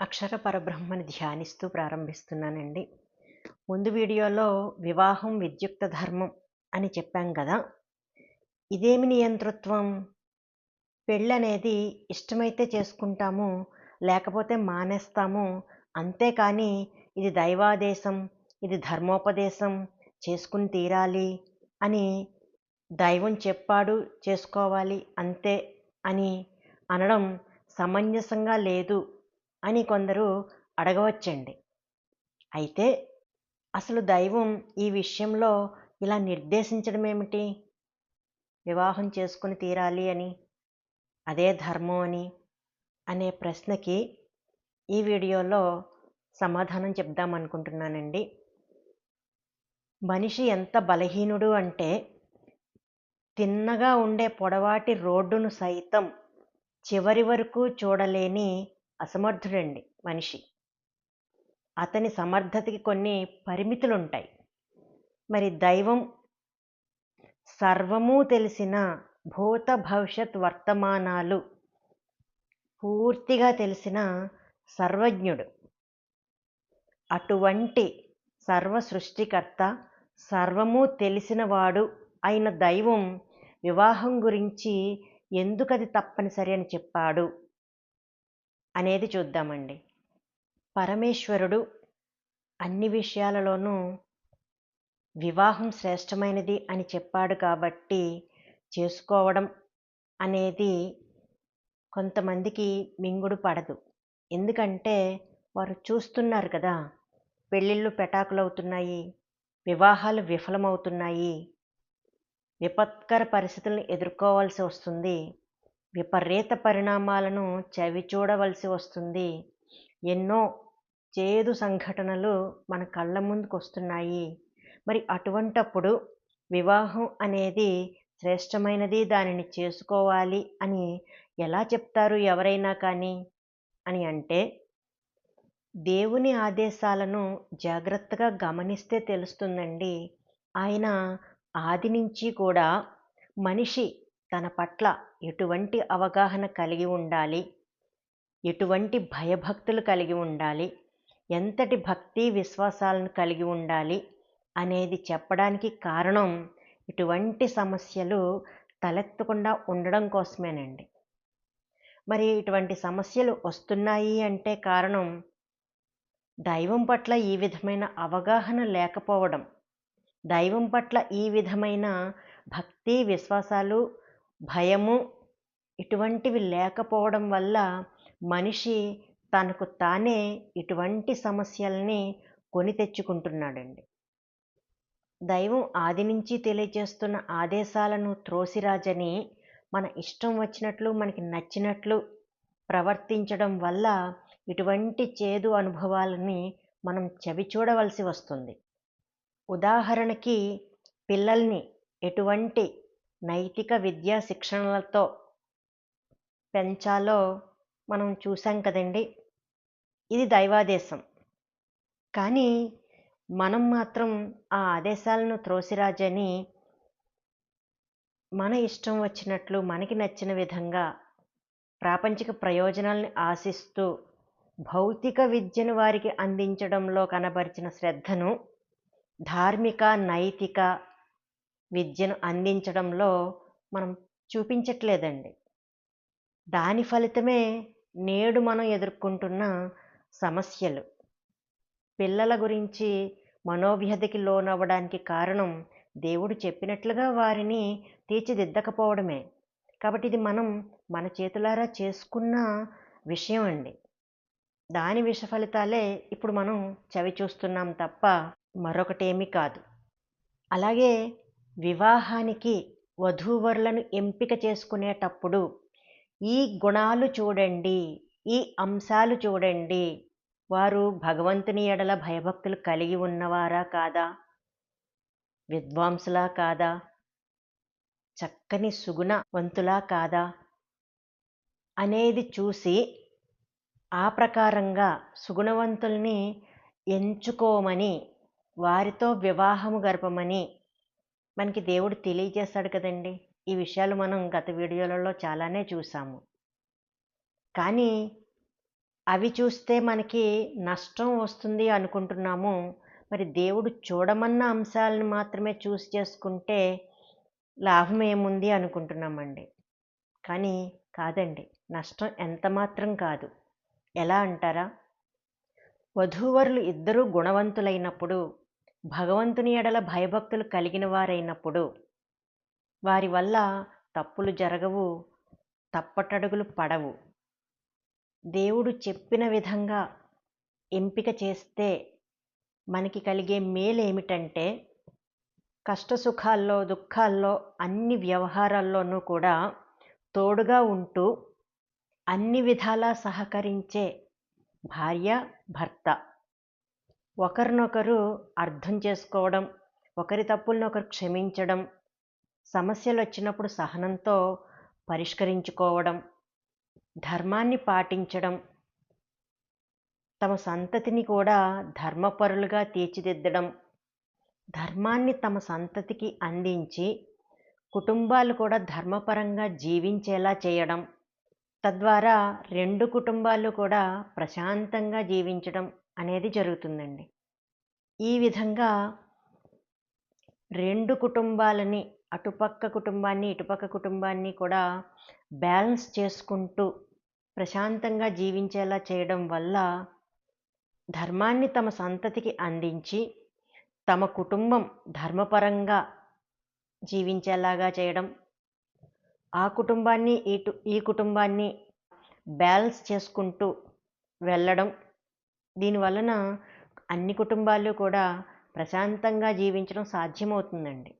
అక్షర పరబ్రహ్మని ధ్యానిస్తూ ప్రారంభిస్తున్నానండి. ముందు వీడియోలో వివాహం విద్యుక్త ధర్మం అని చెప్పాం కదా. ఇదేమి నియంతృత్వం? పెళ్ళనేది ఇష్టమైతే చేసుకుంటాము లేకపోతే మానేస్తాము. అంతేకాని ఇది దైవాదేశం ఇది ధర్మోపదేశం చేసుకుని తీరాలి అని దైవం చెప్పాడు చేసుకోవాలి అంతే అని అనడం సమంజసంగా లేదు. అని కొందరు అడగవచ్చండి. అయితే అసలు దైవం ఈ విషయంలో ఇలా నిర్దేశించడం ఏమిటి వివాహం చేసుకుని తీరాలి అని అదే ధర్మం అని అనే ప్రశ్నకి ఈ వీడియోలో సమాధానం చెప్దామనుకుంటున్నానండి. మనిషి ఎంత బలహీనుడు అంటే తిన్నగా ఉండే పొడవాటి రోడ్డును సైతం చివరి వరకు చూడలేని అసమర్థుడండి మనిషి. అతని సమర్థతకి కొన్ని పరిమితులు ఉంటాయి మరి దైవం సర్వము తెలిసిన భూత భవిష్యత్ వర్తమానాలు పూర్తిగా తెలిసిన సర్వజ్ఞుడు. అటువంటి సర్వ సృష్టికర్త సర్వము తెలిసినవాడు అయిన దైవం వివాహం గురించి ఎందుకది తప్పనిసరి అని చెప్పాడు? అనేది చూద్దామండి. పరమేశ్వరుడు అన్ని విషయాలలోనూ వివాహం శ్రేష్టమైనది అని చెప్పాడు కాబట్టి చేసుకోవడం అనేది కొంతమందికి మింగుడు పడదు. ఎందుకంటే వారు చూస్తున్నారు కదా పెళ్ళిళ్ళు పెటాకులవుతున్నాయి వివాహాలు విఫలమవుతున్నాయి విపత్కర పరిస్థితులను ఎదుర్కోవాల్సి వస్తుంది. విపరీత పరిణామాలను చవి చూడవలసి వస్తుంది. ఎన్నో చేదు సంఘటనలు మన కళ్ళ ముందుకు వస్తున్నాయి మరి అటువంటప్పుడు వివాహం అనేది శ్రేష్టమైనది దానిని చేసుకోవాలి అని ఎలా చెప్తారు ఎవరైనా కానీ? అని అంటే దేవుని ఆదేశాలను జాగ్రత్తగా గమనిస్తే తెలుస్తుందండి. ఆయన ఆది నుంచి కూడా మనిషి తన పట్ల ఎటువంటి అవగాహన కలిగి ఉండాలి? ఎటువంటి భయభక్తులు కలిగి ఉండాలి? ఎంతటి భక్తి విశ్వాసాలను కలిగి ఉండాలి? అనేది చెప్పడానికి కారణం ఇటువంటి సమస్యలు తలెత్తకుండా ఉండడం కోసమేనండి. మరి ఇటువంటి సమస్యలు వస్తున్నాయి అంటే కారణం దైవం పట్ల ఈ విధమైన అవగాహన లేకపోవడం. దైవం పట్ల ఈ విధమైన భక్తి విశ్వాసాలు భయము ఇటువంటివి లేకపోవడం వల్ల మనిషి తనకు తానే ఇటువంటి సమస్యల్ని కొని తెచ్చుకుంటున్నాడండి. దైవం ఆది నుంచి తెలియజేస్తున్న ఆదేశాలను త్రోసిరాజని మన ఇష్టం వచ్చినట్లు మనకి నచ్చినట్లు ప్రవర్తించడం వల్ల ఇటువంటి చేదు అనుభవాలని మనం చవి చూడవలసి వస్తుంది. ఉదాహరణకి పిల్లల్ని ఎటువంటి నైతిక విద్యా శిక్షణలతో పెంచాలో మనం చూసాం కదండి. ఇది దైవాదేశం. కానీ మనం మాత్రం ఆ ఆదేశాలను త్రోసిరాజని మన ఇష్టం వచ్చినట్లు మనకి నచ్చిన విధంగా ప్రాపంచిక ప్రయోజనాల్ని ఆశిస్తూ భౌతిక విద్యను వారికి అందించడంలో కనబరిచిన శ్రద్ధను ధార్మిక నైతిక విద్యను అందించడంలో మనం చూపించట్లేదండి. దాని ఫలితమే నేడు మనం ఎదుర్కొంటున్న సమస్యలు. పిల్లల గురించి మనోవ్యధికి లోనవ్వడానికి కారణం దేవుడు చెప్పినట్లుగా వారిని తీర్చిదిద్దకపోవడమే. కాబట్టి ఇది మనం మన చేతులారా చేసుకున్న విషయం అండి. దాని విష ఫలితాలే ఇప్పుడు మనం చవి చూస్తున్నాం తప్ప మరొకటేమీ కాదు. అలాగే వివాహానికి వధూవరులను ఎంపిక చేసుకునేటప్పుడు ఈ గుణాలు చూడండి ఈ అంశాలు చూడండి. వారు భగవంతుని ఎడల భయభక్తులు కలిగి ఉన్నవారా కాదా? విద్వాంసులా కాదా? చక్కని సుగుణవంతులా కాదా? అనేది చూసి ఆ ప్రకారంగా సుగుణవంతుల్ని ఎంచుకోమని వారితో వివాహము గడపమని మనకి దేవుడు తెలియజేస్తాడు కదండి. ఈ విషయాలు మనం గత వీడియోలలో చాలానే చూసాము. కానీ అవి చూస్తే మనకి నష్టం వస్తుంది అనుకుంటున్నాము. మరి దేవుడు చూడమన్న అంశాలను మాత్రమే చూసి చేసుకుంటే లాభం ఏముంది అనుకుంటున్నామండి. కానీ కాదండి నష్టం ఎంత మాత్రం కాదు. ఎలా అంటారా? వధూవరులు ఇద్దరూ గుణవంతులైనప్పుడు భగవంతుని ఎడల భయభక్తులు కలిగిన వారైనప్పుడు వారి వల్ల తప్పులు జరగవు తప్పటడుగులు పడవు. దేవుడు చెప్పిన విధంగా ఎంపిక చేస్తే మనకి కలిగే మేలు ఏమిటంటే కష్టసుఖాల్లో దుఃఖాల్లో అన్ని వ్యవహారాల్లోనూ కూడా తోడుగా ఉంటూ అన్ని విధాలా సహకరించే భార్య భర్త. ఒకరినొకరు అర్థం చేసుకోవడం ఒకరి తప్పులను ఒకరు క్షమించడం సమస్యలు వచ్చినప్పుడు సహనంతో పరిష్కరించుకోవడం ధర్మాన్ని పాటించడం తమ సంతతిని కూడా ధర్మపరులుగా తీర్చిదిద్దడం ధర్మాన్ని తమ సంతతికి అందించి కుటుంబాలు కూడా ధర్మపరంగా జీవించేలా చేయడం తద్వారా రెండు కుటుంబాలు కూడా ప్రశాంతంగా జీవించడం అనేది జరుగుతుందండి. ఈ విధంగా రెండు కుటుంబాలని అటుపక్క కుటుంబాన్ని ఇటుపక్క కుటుంబాన్ని కూడా బ్యాలెన్స్ చేసుకుంటూ ప్రశాంతంగా జీవించేలా చేయడం వల్ల ధర్మాన్ని తమ సంతతికి అందించి తమ కుటుంబం ధర్మపరంగా జీవించేలాగా చేయడం ఆ కుటుంబాన్ని ఇటు ఈ కుటుంబాన్ని బ్యాలెన్స్ చేసుకుంటూ వెళ్ళడం దీని వలన అన్ని కుటుంబాలు కూడా ప్రశాంతంగా జీవించడం సాధ్యమవుతుందండి.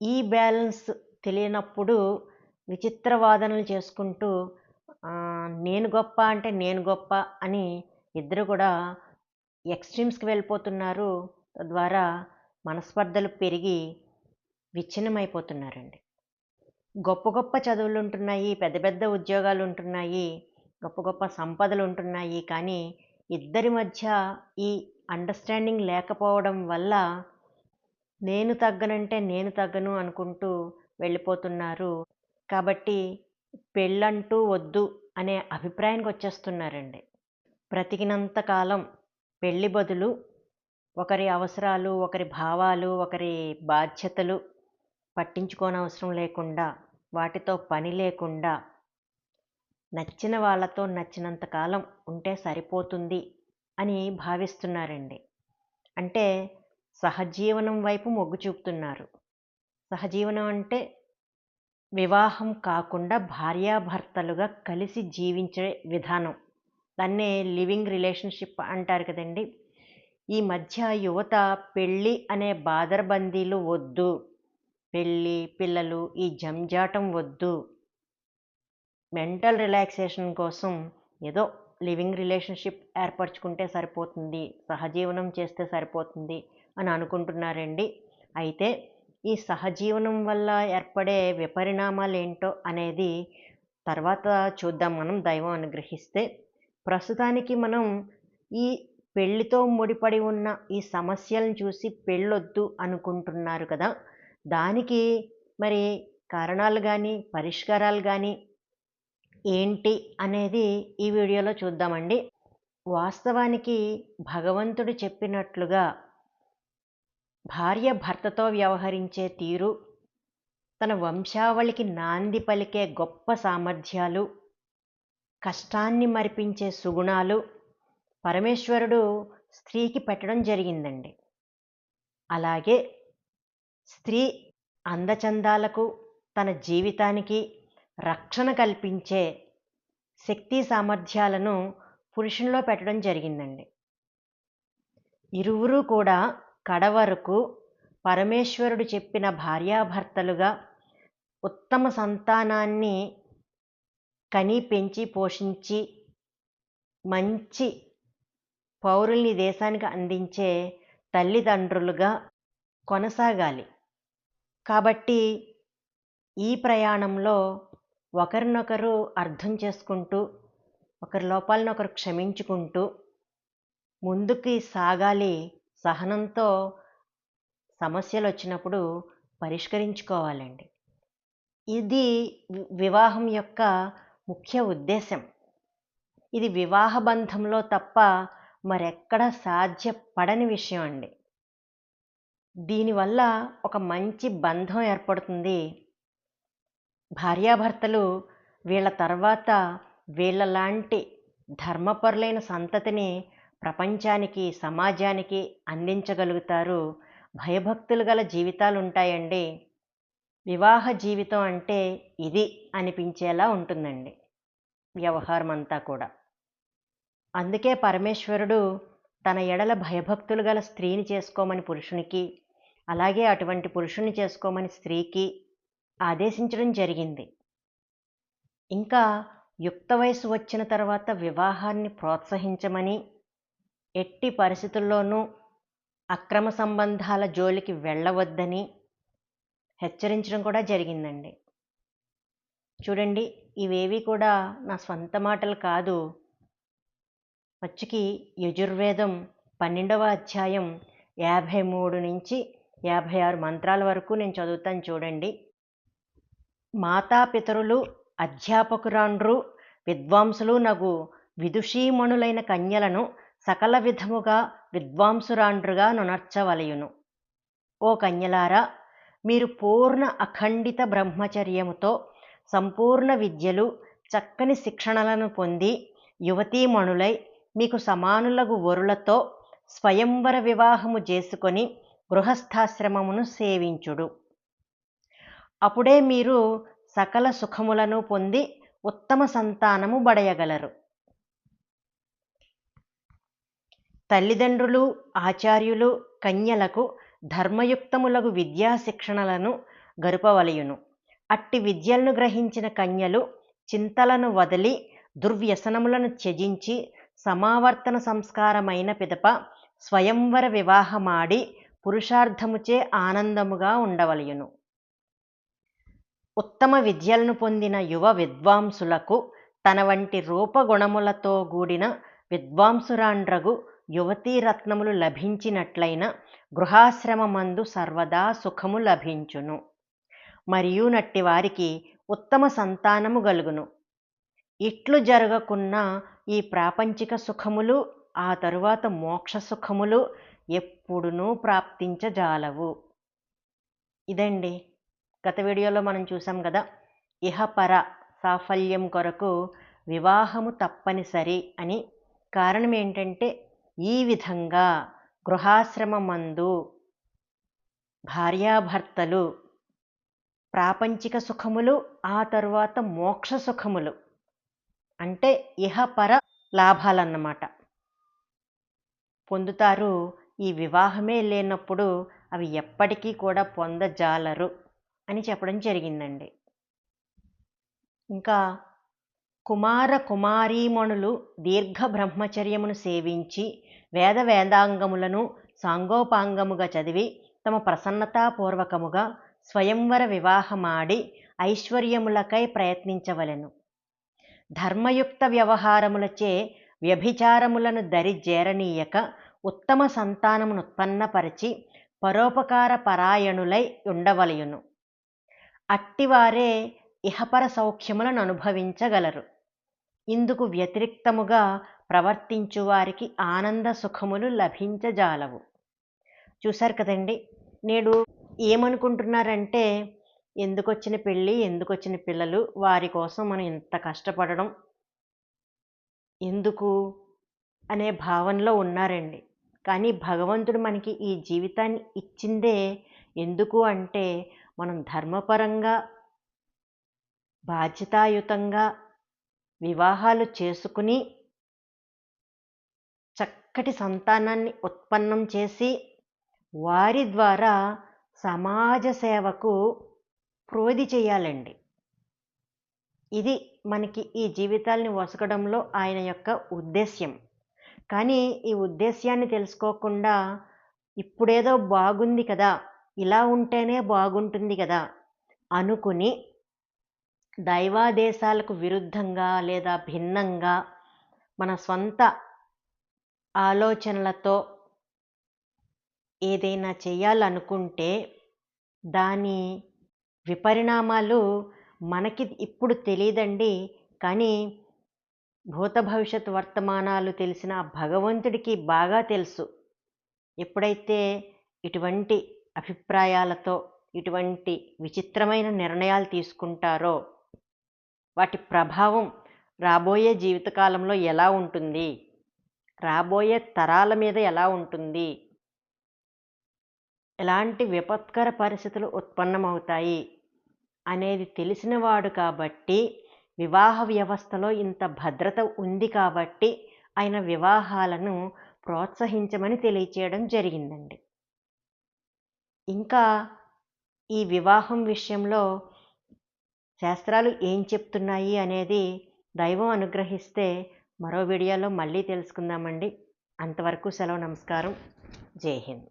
ఈ బ్యాలెన్స్ తెలియనప్పుడు విచిత్ర వాదనలు చేసుకుంటూ నేను గొప్ప అంటే నేను గొప్ప అని ఇద్దరు కూడా ఎక్స్ట్రీమ్స్కి వెళ్ళిపోతున్నారు. తద్వారా మనస్పర్ధలు పెరిగి విచ్ఛిన్నమైపోతున్నారండి. గొప్ప గొప్ప చదువులు ఉంటున్నాయి పెద్ద పెద్ద ఉద్యోగాలు ఉంటున్నాయి గొప్ప గొప్ప సంపదలు ఉంటున్నాయి కానీ ఇద్దరి మధ్య ఈ అండర్స్టాండింగ్ లేకపోవడం వల్ల నేను తగ్గనంటే నేను తగ్గను అనుకుంటూ వెళ్ళిపోతున్నారు. కాబట్టి పెళ్ళంటూ వద్దు అనే అభిప్రాయానికి వచ్చేస్తున్నారండి. బ్రతికినంత కాలం పెళ్ళి బదులు ఒకరి అవసరాలు ఒకరి భావాలు ఒకరి బాధ్యతలు పట్టించుకోనవసరం లేకుండా వాటితో పని లేకుండా నచ్చిన వాళ్ళతో నచ్చినంత కాలం ఉంటే సరిపోతుంది అని భావిస్తున్నారండి. అంటే సహజీవనం వైపు మొగ్గు చూపుతున్నారు. సహజీవనం అంటే వివాహం కాకుండా భార్యాభర్తలుగా కలిసి జీవించే విధానం. దాన్నే లివింగ్ రిలేషన్షిప్ అంటారు కదండి. ఈ మధ్య యువత పెళ్ళి అనే బాదరబందీలు వద్దు. పెళ్ళి పిల్లలు ఈ జంజాటం వద్దు. మెంటల్ రిలాక్సేషన్ కోసం ఏదో లివింగ్ రిలేషన్షిప్ ఏర్పరచుకుంటే సరిపోతుంది సహజీవనం చేస్తే సరిపోతుంది అని అనుకుంటున్నారండి. అయితే ఈ సహజీవనం వల్ల ఏర్పడే విపరిణామాలు ఏంటో అనేది తర్వాత చూద్దాం. మనం దైవం అనుగ్రహిస్తే ప్రస్తుతానికి మనం ఈ పెళ్ళితో ముడిపడి ఉన్న ఈ సమస్యలను చూసి పెళ్ళొద్దు అనుకుంటున్నారు కదా. దానికి మరి కారణాలు కానీ పరిష్కారాలు కానీ ఏంటి అనేది ఈ వీడియోలో చూద్దామండి. వాస్తవానికి భగవంతుడు చెప్పినట్లుగా భార్య భర్తతో వ్యవహరించే తీరు తన వంశావళికి నాంది పలికే గొప్ప సామర్థ్యాలు కష్టాన్ని మరిపించే సుగుణాలు పరమేశ్వరుడు స్త్రీకి పెట్టడం జరిగిందండి. అలాగే స్త్రీ అందచందాలకు తన జీవితానికి రక్షణ కల్పించే శక్తి సామర్థ్యాలను పురుషుల్లో పెట్టడం జరిగిందండి. ఇరువురు కూడా కడవరకు పరమేశ్వరుడు చెప్పిన భార్యాభర్తలుగా ఉత్తమ సంతానాన్ని కని పెంచి పోషించి మంచి పౌరుల్ని దేశానికి అందించే తల్లిదండ్రులుగా కొనసాగాలి. కాబట్టి ఈ ప్రయాణంలో ఒకరినొకరు అర్థం చేసుకుంటూ ఒకరి లోపాలను ఒకరు క్షమించుకుంటూ ముందుకి సాగాలి సహనంతో సమస్యలు వచ్చినప్పుడు పరిష్కరించుకోవాలండి. ఇది వివాహం యొక్క ముఖ్య ఉద్దేశం. ఇది వివాహ బంధంలో తప్ప మరెక్కడ సాధ్యపడని విషయం అండి. దీనివల్ల ఒక మంచి బంధం ఏర్పడుతుంది భార్యాభర్తలు వీళ్ళ తర్వాత వీళ్ళలాంటి ధర్మపరులైన సంతతిని ప్రపంచానికి సమాజానికి అందించగలుగుతారు. భయభక్తులు గల జీవితాలు ఉంటాయండి వివాహ జీవితం అంటే ఇది అనిపించేలా ఉంటుందండి. వ్యవహారం అంతా కూడా. అందుకే పరమేశ్వరుడు తన ఎడల భయభక్తులు గల స్త్రీని చేసుకోమని పురుషునికి అలాగే అటువంటి పురుషుని చేసుకోమని స్త్రీకి ఆదేశించడం జరిగింది. ఇంకా యుక్త వయసు వచ్చిన తర్వాత వివాహాన్ని ప్రోత్సహించమని ఎట్టి పరిస్థితుల్లోనూ అక్రమ సంబంధాల జోలికి వెళ్ళవద్దని హెచ్చరించడం కూడా జరిగిందండి. చూడండి ఇవేవి కూడా నా స్వంత మాటలు కాదు. వచ్చుకి యజుర్వేదం పన్నెండవ అధ్యాయం యాభై మూడు నుంచి యాభై ఆరు మంత్రాల వరకు నేను చదువుతాను చూడండి. మాతాపితరులు అధ్యాపకురాండ్రు విద్వాంసులు నగు విదుషీమణులైన కన్యలను సకల విధముగా విద్వాంసురాండ్రుగా నునర్చవలయును. ఓ కన్యలారా మీరు పూర్ణ అఖండిత బ్రహ్మచర్యముతో సంపూర్ణ విద్యలు చక్కని శిక్షణలను పొంది యువతీమణులై మీకు సమానులగు వరులతో స్వయంవర వివాహము చేసుకొని గృహస్థాశ్రమమును సేవించుడు. అప్పుడే మీరు సకల సుఖములను పొంది ఉత్తమ సంతానము బడయగలరు. తల్లిదండ్రులు ఆచార్యులు కన్యలకు ధర్మయుక్తములకు విద్యా శిక్షణలను గరుపవలయును. అట్టి విద్యలను గ్రహించిన కన్యలు చింతలను వదిలి దుర్వ్యసనములను త్యజించి సమావర్తన సంస్కారమైన పిదప స్వయంవర వివాహమాడి పురుషార్థముచే ఆనందముగా ఉండవలయును. ఉత్తమ విద్యలను పొందిన యువ విద్వాంసులకు తన వంటి రూపగుణములతో కూడిన విద్వాంసురాండ్రగు యువతీరత్నములు లభించినట్లయిన గృహాశ్రమమందు సర్వదా సుఖము లభించును. మరియు నట్టి వారికి ఉత్తమ సంతానము గలుగును. ఇట్లు జరగకున్న ఈ ప్రాపంచిక సుఖములు ఆ తరువాత మోక్ష సుఖములు ఎప్పుడునూ ప్రాప్తించజాలవు. ఇదండి. గత వీడియోలో మనం చూసాం కదా ఇహపర సాఫల్యం కొరకు వివాహము తప్పనిసరి అని కారణం ఏంటంటే ఈ విధంగా గృహాశ్రమమందు భార్యాభర్తలు ప్రాపంచిక సుఖములు ఆ తరువాత మోక్ష సుఖములు అంటే ఇహపర లాభాలన్నమాట. పొందుతారు ఈ వివాహమే లేనప్పుడు అవి ఎప్పటికీ కూడా పొందజాలరు. అని చెప్పడం జరిగిందండి. ఇంకా కుమార కుమారీమణులు దీర్ఘ బ్రహ్మచర్యమును సేవించి వేద వేదాంగములను సాంగోపాంగముగా చదివి తమ ప్రసన్నతాపూర్వకముగా స్వయంవర వివాహమాడి ఐశ్వర్యములకై ప్రయత్నించవలెను. ధర్మయుక్త వ్యవహారములచే వ్యభిచారములను దరి జేరనీయక ఉత్తమ సంతానమును ఉత్పన్నపరిచి పరోపకార పరాయణులై ఉండవలయును అట్టివారే ఇహపర సౌఖ్యములను అనుభవించగలరు. ఇందుకు వ్యతిరిక్తముగా ప్రవర్తించు వారికి ఆనంద సుఖములు లభించజాలవు. చూశారు కదండి నేడు ఏమనుకుంటున్నారంటే ఎందుకొచ్చిన పెళ్ళి ఎందుకు వచ్చిన పిల్లలు వారి కోసం మనం ఇంత కష్టపడడం ఎందుకు అనే భావనలో ఉన్నారండి. కానీ భగవంతుడు మనకి ఈ జీవితాన్ని ఇచ్చిందే ఎందుకు అంటే మనం ధర్మపరంగా బాధ్యతాయుతంగా వివాహాలు చేసుకుని చక్కటి సంతానాన్ని ఉత్పన్నం చేసి వారి ద్వారా సమాజ సేవకు ప్రోది చేయాలండి. ఇది మనకి ఈ జీవితాల్ని వసకడంలో ఆయన యొక్క ఉద్దేశ్యం. కానీ ఈ ఉద్దేశ్యాన్ని తెలుసుకోకుండా ఇప్పుడేదో బాగుంది కదా ఇలా ఉంటేనే బాగుంటుంది కదా అనుకుని దైవాదేశాలకు విరుద్ధంగా లేదా భిన్నంగా మన సొంత ఆలోచనలతో ఏదైనా చేయాలనుకుంటే దాని విపరిణామాలు మనకి ఇప్పుడు తెలియదండి కానీ భూత భవిష్యత్ వర్తమానాలు తెలిసిన భగవంతుడికి బాగా తెలుసు. ఎప్పుడైతే ఇటువంటి అభిప్రాయాలతో ఇటువంటి విచిత్రమైన నిర్ణయాలు తీసుకుంటారో వాటి ప్రభావం రాబోయే జీవితకాలంలో ఎలా ఉంటుంది? రాబోయే తరాల మీద ఎలా ఉంటుంది? ఎలాంటి విపత్కర పరిస్థితులు ఉత్పన్నమవుతాయి అనేది తెలిసినవాడు కాబట్టి వివాహ వ్యవస్థలో ఇంత భద్రత ఉంది కాబట్టి ఆయన వివాహాలను ప్రోత్సహించమని తెలియచేయడం జరిగిందండి. ఇంకా ఈ వివాహం విషయంలో శాస్త్రాలు ఏం చెప్తున్నాయి అనేది దైవం అనుగ్రహిస్తే మరో వీడియోలో మళ్ళీ తెలుసుకుందామండి. అంతవరకు సెలవు నమస్కారం. జై హింద్.